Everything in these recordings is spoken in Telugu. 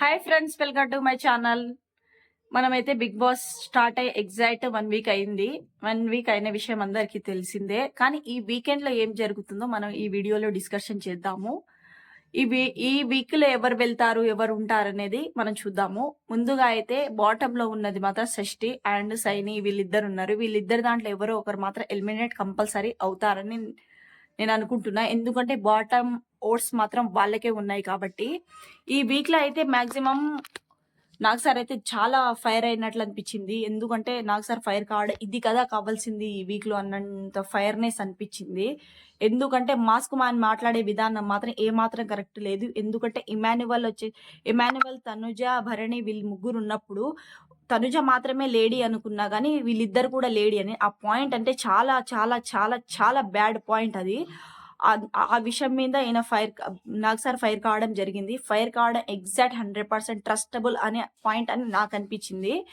Hi friends welcome to my channel మనమైతే బిగ్ బాస్ స్టార్ట్ అయ్యి ఎగ్జాక్ట్ వన్ వీక్ అయింది. వన్ వీక్ అయిన విషయం అందరికీ తెలిసిందే. కానీ ఈ వీకెండ్లో ఏం జరుగుతుందో మనం ఈ వీడియోలో డిస్కషన్ చేద్దాము. ఈ వీ- ఈ వీక్లో ఎవరు వెళ్తారు ఎవరు ఉంటారు అనేది మనం చూద్దాము. ముందుగా అయితే బాటమ్లో ఉన్నది మాత్రం షష్ఠి అండ్ సైని వీళ్ళిద్దరు ఉన్నారు. వీళ్ళిద్దరు దాంట్లో ఎవరో ఒకరు మాత్రం ఎలిమినేట్ కంపల్సరీ అవుతారని నేను అనుకుంటున్నా. ఎందుకంటే బాటమ్ ఓట్స్ మాత్రం వాళ్ళకే ఉన్నాయి కాబట్టి ఈ వీక్లో అయితే మాక్సిమం నాకు సార్ అయితే చాలా ఫైర్ అయినట్లు అనిపించింది. ఎందుకంటే నాకు సార్ ఫైర్ కావడం ఇది కదా కావాల్సింది ఈ వీక్లో అన్నంత ఫైర్నెస్ అనిపించింది. ఎందుకంటే మాస్క్ మ్యాన్ మాట్లాడే విధానం మాత్రం ఏ మాత్రం కరెక్ట్ లేదు. ఎందుకంటే ఇమాన్యువల్ వచ్చి ఇమాన్యువల్ తనుజ భరణి వీళ్ళు ముగ్గురు ఉన్నప్పుడు తనుజ మాత్రమే లేడీ అనుకున్నా కానీ వీళ్ళిద్దరు కూడా లేడీ అని. ఆ పాయింట్ అంటే చాలా చాలా చాలా చాలా బ్యాడ్ పాయింట్ అది. ఆ- విషయం మీద ఈయన ఫైర్ నాకు సార్ ఫైర్ కావడం జరిగింది. ఫైర్ కావడం ఎగ్జాక్ట్ హండ్రెడ్ పర్సెంట్ ట్రస్టబుల్ అనే పాయింట్ అని నాకు అనిపించింది.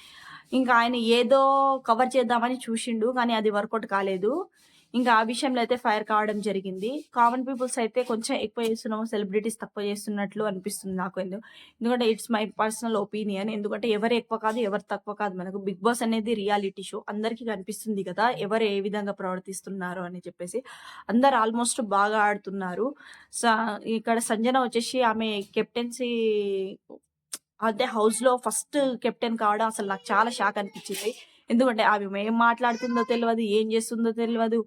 ఇంకా ఆయన ఏదో కవర్ చేద్దామని చూసిండు కానీ అది వర్కౌట్ కాలేదు. ఇంకా ఆ విషయంలో అయితే ఫైర్ కావడం జరిగింది. కామన్ పీపుల్స్ అయితే కొంచెం ఎక్కువ చేస్తున్నాము సెలబ్రిటీస్ తక్కువ చేస్తున్నట్లు అనిపిస్తుంది నాకు ఎందుకు ఎందుకంటే ఇట్స్ మై పర్సనల్ ఒపీనియన్ ఎందుకంటే ఎవరు ఎక్కువ కాదు ఎవరు తక్కువ కాదు మనకు. బిగ్ బాస్ అనేది రియాలిటీ షో అందరికీ కనిపిస్తుంది కదా ఎవరు ఏ విధంగా ప్రవర్తిస్తున్నారు అని చెప్పేసి. అందరు ఆల్మోస్ట్ బాగా ఆడుతున్నారు. స- ఇక్కడ సంజన వచ్చేసి ఆమె కెప్టెన్సీ అదే హౌస్లో ఫస్ట్ కెప్టెన్ కావడం అసలు నాకు చాలా షాక్ అనిపించింది. ఎందుకంటే ఆమె ఏం మాట్లాడుతుందో తెలియదు ఏం చేస్తుందో తెలియదు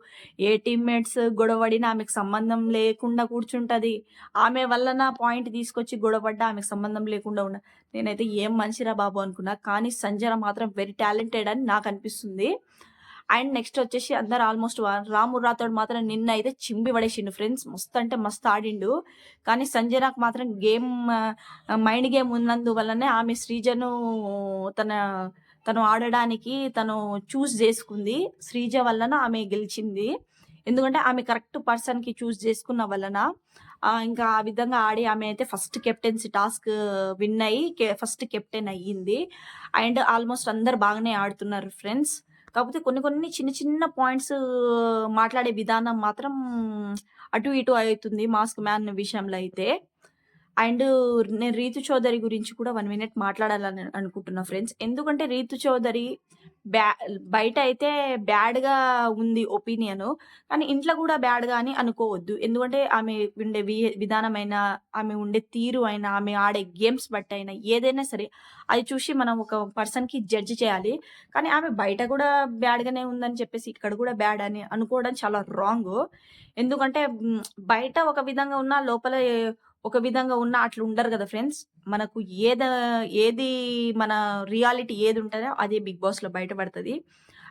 ఏ టీమ్మేట్స్ గొడవడినా ఆమెకు సంబంధం లేకుండా కూర్చుంటది. ఆమె వల్ల నా పాయింట్ తీసుకొచ్చి గొడవడ్డా ఆమెకు సంబంధం లేకుండా ఉన్న నేనైతే ఏం మనిషిరా బాబు అనుకున్నా కానీ సంజన మాత్రం వెరీ టాలెంటెడ్ అని నాకు అనిపిస్తుంది. అండ్ నెక్స్ట్ వచ్చేసి అందరు ఆల్మోస్ట్ రాము రాతోడు మాత్రం నిన్న అయితే చింపి పడేసిండు ఫ్రెండ్స్ మస్తు అంటే మస్తు ఆడిండు. కానీ సంజనాకు మాత్రం గేమ్ మైండ్ గేమ్ ఉన్నందువల్లనే ఆమె శ్రీజను తన తను ఆడడానికి తను చూస్ చేసుకుంది. శ్రీజ వలన ఆమె గెలిచింది. ఎందుకంటే ఆమె కరెక్ట్ పర్సన్కి చూస్ చేసుకున్న వలన ఇంకా ఆ విధంగా ఆడి ఆమె అయితే ఫస్ట్ కెప్టెన్సీ టాస్క్ విన్ అయ్యి ఫస్ట్ కెప్టెన్ అయ్యింది. అండ్ ఆల్మోస్ట్ అందరు బాగానే ఆడుతున్నారు ఫ్రెండ్స్. కాకపోతే కొన్ని కొన్ని చిన్న చిన్న పాయింట్స్ మాట్లాడే విధానం మాత్రం అటు ఇటు అవుతుంది మాస్క్ మ్యాన్ విషయంలో అయితే. అండ్ నేను రీతు చౌదరి గురించి కూడా వన్ మినిట్ మాట్లాడాలని అనుకుంటున్నా ఫ్రెండ్స్. ఎందుకంటే రీతు చౌదరి బ్యా బయట అయితే బ్యాడ్గా ఉంది ఒపీనియన్ కానీ ఇంట్లో కూడా బ్యాడ్గా అని అనుకోవద్దు. ఎందుకంటే ఆమె ఉండే వి- విధానమైన ఆమె ఉండే తీరు అయినా ఆమె ఆడే గేమ్స్ బట్టి అయినా ఏదైనా సరే అది చూసి మనం ఒక పర్సన్కి జడ్జ్ చేయాలి. కానీ ఆమె బయట కూడా బ్యాడ్గానే ఉందని చెప్పేసి ఇక్కడ కూడా బ్యాడ్ అని అనుకోవడం చాలా రాంగ్. ఎందుకంటే బయట ఒక విధంగా ఉన్నా లోపల ఒక విధంగా ఉన్నా అట్లా ఉండరు కదా ఫ్రెండ్స్. మనకు ఏద ఏది మన రియాలిటీ ఏది ఉంటుందో అదే బిగ్ బాస్లో బయటపడుతుంది.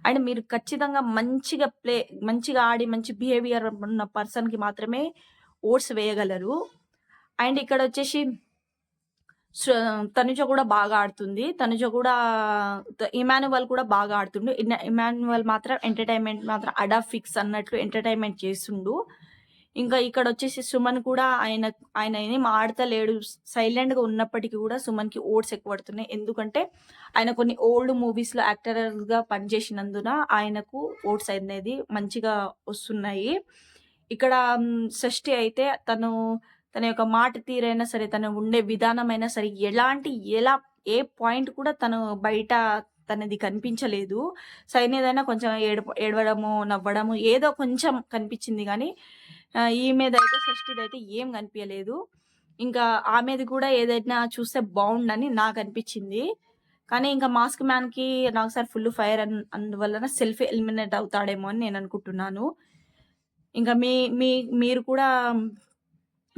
అండ్ మీరు ఖచ్చితంగా మంచిగా ప్లే మంచిగా ఆడి మంచి బిహేవియర్ ఉన్న పర్సన్కి మాత్రమే ఓట్స్ వేయగలరు. అండ్ ఇక్కడ వచ్చేసి తనుజ కూడా బాగా ఆడుతుంది. తనుజ కూడా ఇమానువల్ కూడా బాగా ఆడుతుండు. ఇమానువల్ మాత్రం ఎంటర్టైన్మెంట్ మాత్రం అడా ఫిక్స్ అన్నట్లు ఎంటర్టైన్మెంట్ చేస్తుండు. ఇంకా ఇక్కడ వచ్చేసి సుమన్ కూడా ఆయన ఆయన ఏం ఆడతలేడు సైలెంట్గా ఉన్నప్పటికీ కూడా సుమన్కి ఓట్స్ ఎక్కువ పడుతున్నాయి ఎందుకంటే ఆయన కొన్ని ఓల్డ్ మూవీస్లో యాక్టర్గా పనిచేసినందున ఆయనకు ఓట్స్ అనేది మంచిగా వస్తున్నాయి. ఇక్కడ షష్ఠి అయితే తను తన యొక్క మాట తీరైనా సరే తను ఉండే విధానమైనా సరే ఎలాంటి ఎలా ఏ పాయింట్ కూడా తను బయట తనది కనిపించలేదు. సైన్ ఏదైనా కొంచెం ఏడ ఏడవడము నవ్వడము ఏదో కొంచెం కనిపించింది కానీ ఈ మీద అయితే షష్ఠిది అయితే ఏం కనిపించలేదు ఇంకా ఆమెది కూడా ఏదైనా చూస్తే బాగుండని నాకు అనిపించింది. కానీ ఇంకా మాస్క్ మ్యాన్కి నాకు సార్ ఫుల్ ఫైర్ అన్ అందువలన సెల్ఫ్ ఎలిమినేట్ అవుతాడేమో అని నేను అనుకుంటున్నాను. ఇంకా మీ మీ మీరు కూడా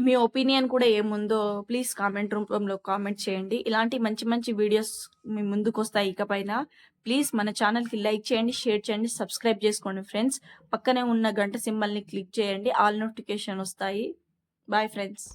మీ ఒపీనియన్ కూడా ఏముందో ప్లీజ్ కామెంట్ రూపంలో కామెంట్ చేయండి. ఇలాంటి మంచి మంచి వీడియోస్ మీ ముందుకు వస్తాయి ఇకపైన ప్లీజ్ మన ఛానల్కి లైక్ చేయండి షేర్ చేయండి సబ్స్క్రైబ్ చేసుకోండి ఫ్రెండ్స్. పక్కనే ఉన్న గంట సింబల్ని క్లిక్ చేయండి. ఆల్ నోటిఫికేషన్ వస్తాయి. Bye friends.